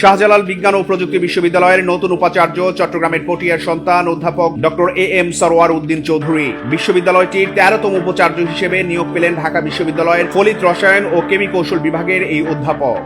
শাহজালাল বিজ্ঞান ও প্রযুক্তি বিশ্ববিদ্যালয়ের নতুন উপাচার্য, চট্টগ্রামের পটিয়ার সন্তান অধ্যাপক doctor A M Sarwar Uddin Chowdhury. বিশ্ববিদ্যালয়টির তেরোতম উপাচার্য হিসেবে নিয়োগ পেলেন ঢাকা বিশ্ববিদ্যালয়ের ফলিত রসায়ন ও কেমিকৌশল বিভাগের এই অধ্যাপক।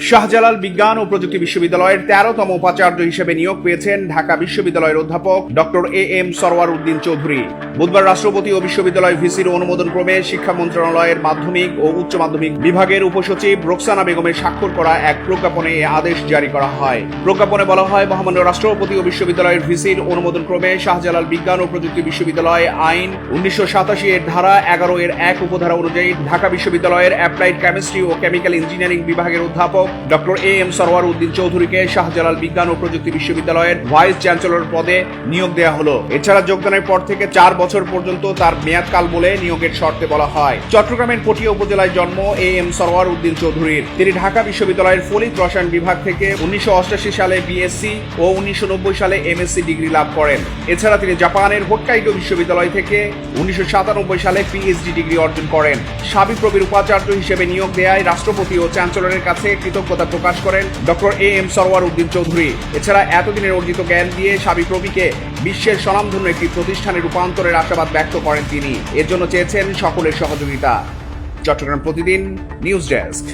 শাহজালাল বিজ্ঞান ও প্রযুক্তি বিশ্ববিদ্যালয়ের তেরোতম উপাচার্য হিসেবে নিয়োগ পেয়েছেন ঢাকা বিশ্ববিদ্যালয়ের অধ্যাপক doctor A M Sarwar Uddin Chowdhury. বুধবার রাষ্ট্রপতি ও বিশ্ববিদ্যালয় ভিসির অনুমোদন ক্রমে শিক্ষা মন্ত্রণালয়ের মাধ্যমিক ও উচ্চ মাধ্যমিক বিভাগের উপসচিব রোকসানা বেগমের স্বাক্ষর করা এক প্রজ্ঞাপনে এ আদেশ জারি করা হয়। প্রজ্ঞাপনে বলা হয়, মহামান্য রাষ্ট্রপতি ও বিশ্ববিদ্যালয়ের ভিসির অনুমোদন ক্রমে শাহজালাল বিজ্ঞান ও প্রযুক্তি বিশ্ববিদ্যালয় আইন উনিশশো সাতাশি এর ধারা এগারো এর এক উপধারা অনুযায়ী ঢাকা বিশ্ববিদ্যালয়ের অ্যাপ্লাইড কেমিস্ট্রি ও কেমিক্যাল ইঞ্জিনিয়ারিং বিভাগের অধ্যাপক doctor A M Sarwar Uddin চৌধুরীকে শাহজালাল বিজ্ঞান ও প্রযুক্তি বিশ্ববিদ্যালয়ের ভাইস চ্যান্সেলর পদে নিয়োগ দেওয়া হলো। এছাড়া যোগদানের পর থেকে চার বছর পর্যন্ত তার মেয়াদকাল বলে নিয়োগের শর্তে বলা হয়। চট্টগ্রামের পটিয়া উপজেলায় জন্ম এ এম সরওয়ার উদ্দিন চৌধুরীর। তিনি ঢাকা বিশ্ববিদ্যালয়ের ফলিত রসায়ন বিভাগ থেকে উনিশশো সালে বিএসসি ও উনিশশো নব্বই সালে এমএসসি ডিগ্রি লাভ করেন। এছাড়া তিনি জাপানের হোক্কাইডো বিশ্ববিদ্যালয় থেকে উনিশশো সাতানব্বই সালে পিএইচডি ডিগ্রি অর্জন করেন। সাবিপ্রবির উপাচার্য হিসেবে নিয়োগ দেয় রাষ্ট্রপতি ও চ্যান্সেলরের কাছে কৃতজ্ঞতা প্রকাশ করেন doctor A M Sarwar Uddin Chowdhury. এছাড়া এতদিনের অর্জিত জ্ঞান দিয়ে সাবিপ্রবিকে বিশ্বের স্বনামধন্য একটি প্রতিষ্ঠানে রূপান্তরের আশাবাদ ব্যক্ত করেন তিনি। এর জন্য চেয়েছেন সকলের সহযোগিতা। চট্টগ্রাম প্রতিদিন নিউজ ডেস্ক।